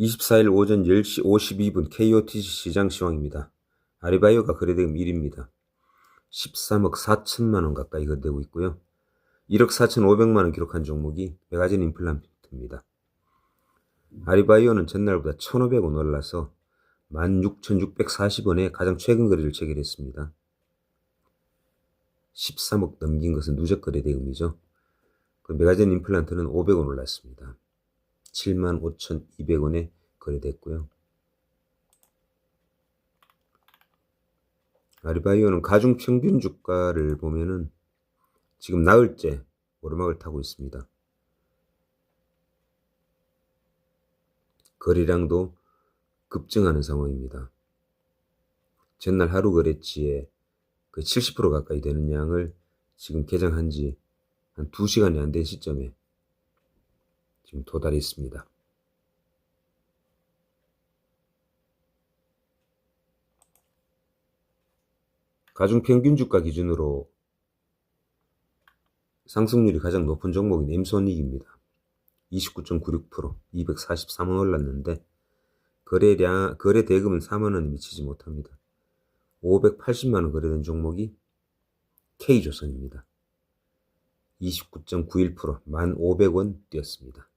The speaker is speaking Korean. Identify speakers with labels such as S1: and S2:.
S1: 24일 오전 10시 52분 KOTC 시장 시황입니다. 아리바이오가 거래대금 1위입니다. 13억 4천만 원 가까이 거래되고 있고요. 1억 4천5백만 원 기록한 종목이 메가진 임플란트입니다. 아리바이오는 전날보다 1,500원 올라서 16,640원에 가장 최근 거래를 체결했습니다. 13억 넘긴 것은 누적 거래 대금이죠. 그 메가젠 임플란트는 500원 올랐습니다. 75,200원에 거래됐고요. 아리바이오는 가중 평균 주가를 보면은 지금 나흘째 오르막을 타고 있습니다. 거래량도 급증하는 상황입니다. 전날 하루 거래치의 그70% 가까이 되는 양을 지금 개장한 지 한 2시간이 안 된 시점에 지금 도달했습니다. 가중 평균 주가 기준으로 상승률이 가장 높은 종목인 엠소닉입니다. 29.96% 243원 올랐는데 거래량 거래 대금은 4만 원에 미치지 못합니다. 580만 원 거래된 종목이 K조선입니다. 29.91% 1,500원 뛰었습니다.